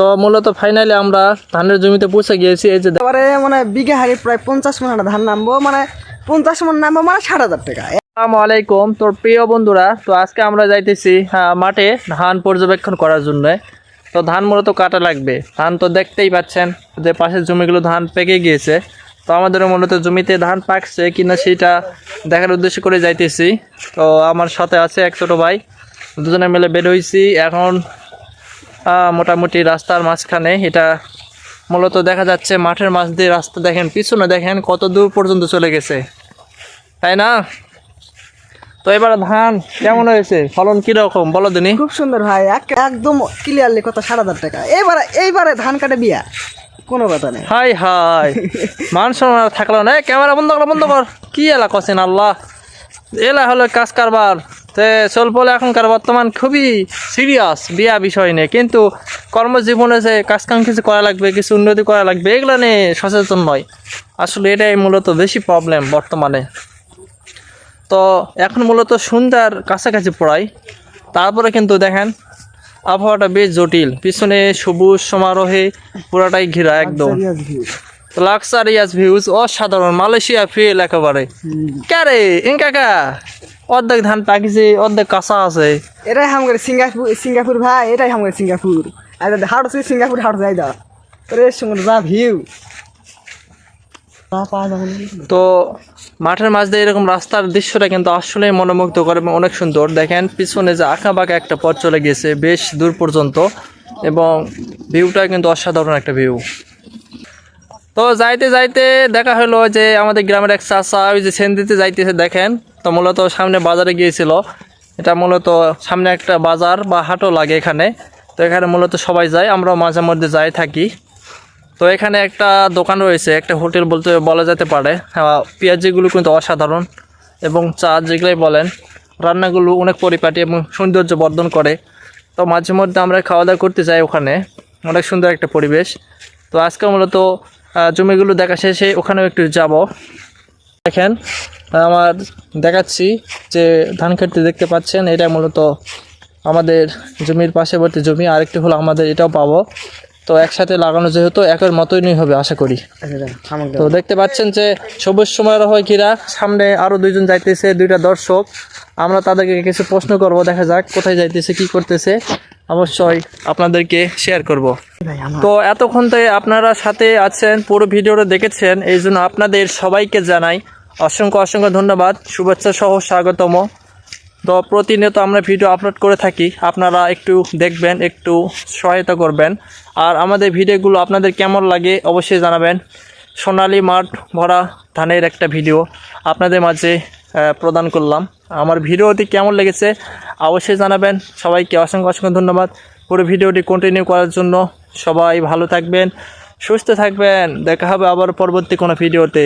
তো মূলত ফাইনালি আমরা ধানের জমিতে পৌঁছে গিয়েছি এই যে এবারে মানে বিঘা হারি প্রায় পঞ্চাশ মন ধান নামবো মানে পঞ্চাশ মন নামবো মানে ষাট হাজার টাকা। আসসালামু আলাইকুম। তোর প্রিয় বন্ধুরা তো আজকে আমরা যাইতেছি আহ, মাঠে ধান পর্যবেক্ষণ করার জন্য। তো ধান মূলত কাটা লাগবে। ধান তো দেখতেই পাচ্ছেন যে পাশের জমিগুলো ধান পেকে গিয়েছে। তো আমাদের মূলত জমিতে ধান পাকছে কিনা সেটা দেখার উদ্দেশ্য করে যাইতেছি। তো আমার সাথে আছে এক ছোটো ভাই দুজনে মিলে বের হয়েছি এখন মোটামুটি রাস্তার মাঝখানে। এটা মূলত দেখা যাচ্ছে মাঠের মাঝ দিয়ে রাস্তা দেখেন পিছনে দেখেন কত দূর পর্যন্ত চলে গেছে। তাই না? তো এবার ধান কেমন হয়েছে? ফলন কীরকম? বলো দিনি। খুব সুন্দর ভাই এক- একদম ক্লিয়ারলি কত ষাট হাজার টাকা। এইবারে এইবারে ধান কাটে বিয়া। কোনো কথা নেই। হাই হাই। মান সম্মান থাকল না। ক্যামেরা বন্ধ কর বন্ধ কর। কি এলা কছেন আল্লাহ? এলা হলো কাজ কারবার। তে চলপলে এখনকার বর্তমান খুবই সিরিয়াস বিয়া বিষয় নিয়ে। কিন্তু কর্মজীবনে যে কাজ কাম কিছু করা লাগবে কিছু উন্নতি করা লাগবে এগুলো নিয়ে সচেতন নয়। আসলে এটাই মূলত বেশি প্রবলেম বর্তমানে। তো এখন মূলত সন্ধ্যার কাছাকাছি পড়াই তারপরে কিন্তু দেখেন আবহাওয়াটা বেশ জটিল। পিছনে সবুজ সমারোহে পুরাটাই ঘেরা একদম। লাক্সারিয়াস ভিউজ অসাধারণ। মালয়েশিয়া ফিল একেবারে। কারে ইনকাকা অর্ধেক ধান পাকিছে অর্ধেক কাঁচা আছে। এটাই হাম করে সিঙ্গাপুর সিঙ্গাপুর ভাই এটাই হাম করে সিঙ্গাপুর। আর হাট সিঙ্গাপুর হাট যাই দাও ওরে সঙ্গে যা ভিউ। তো মাঠের মাঝ দিয়ে এরকম রাস্তার দৃশ্যটা কিন্তু আসলে মনোমুগ্ধ করে এবং অনেক সুন্দর। দেখেন পিছনে যে আঁকা বাঁকা একটা পথ চলে গেছে বেশ দূর পর্যন্ত। এবং ভিউটা কিন্তু অসাধারণ একটা ভিউ। তো যাইতে যাইতে দেখা হলো যে আমাদের গ্রামের এক চাষা ওই যে সেন্দিতে যাইতেছে, দেখেন। তো মূলত সামনে বাজারে গিয়েছিল। এটা মূলত সামনে একটা বাজার বা হাটও লাগে এখানে। তো এখানে মূলত সবাই যায়, আমরাও মাঝে মধ্যে যাই থাকি। তো এখানে একটা দোকান রয়েছে, একটা হোটেল বলতে বলা যেতে পারে। পেঁয়াজিগুলো কিন্তু অসাধারণ এবং চা যেগুলোই বলেন, রান্নাগুলো অনেক পরিপাটি এবং সৌন্দর্য বর্ধন করে। তো মাঝে মধ্যে আমরা খাওয়া দাওয়া করতে যাই ওখানে। অনেক সুন্দর একটা পরিবেশ। তো আজকে মূলত জমিগুলো দেখা শেষে ওখানেও একটু যাব। দেখেন, আমার দেখাচ্ছি যে ধান খেতে দেখতে পাচ্ছেন এটা মূলত আমাদের জমির পাশেবর্তী জমি, আরেকটি হলো আমাদের এটাও পাবো। তো একসাথে লাগানো যেহেতু একের মতোই হবে, আশা করি। তো দেখতে পাচ্ছেন যে সবুজ সময়ের হয় কিরা সামনে আরও দুইজন যাইতেছে, দুইটা দর্শক। আমরা তাদেরকে কিছু প্রশ্ন করব, দেখা যাক কোথায় যাইতেছে, কি করতেছে। অবশ্যই আপনাদেরকে শেয়ার করব। তো এতক্ষণ তো আপনারা সাথে আছেন, পুরো ভিডিওটা দেখেছেন, এই জন্য আপনাদের সবাইকে জানাই অসংখ্য অসংখ্য ধন্যবাদ। শুভেচ্ছা সহ স্বাগতম। তো প্রতিনিয়ত আমরা ভিডিও আপলোড করে থাকি। আপনারা একটু দেখবেন, একটু সহায়তা করবেন। আর আমাদের ভিডিওগুলো আপনাদের কেমন লাগে অবশ্যই জানাবেন। সোনালি মাঠ ভরা ধানের একটা ভিডিও আপনাদের মাঝে প্রদান করলাম। আমার ভিডিওটি কেমন লেগেছে অবশ্যই জানাবেন। সবাইকে অসংখ্য অসংখ্য ধন্যবাদ। পুরো ভিডিওটি কন্টিনিউ করার জন্য সবাই ভালো থাকবেন, সুস্থ থাকবেন। দেখা হবে আবার পরবর্তী কোনো ভিডিওতে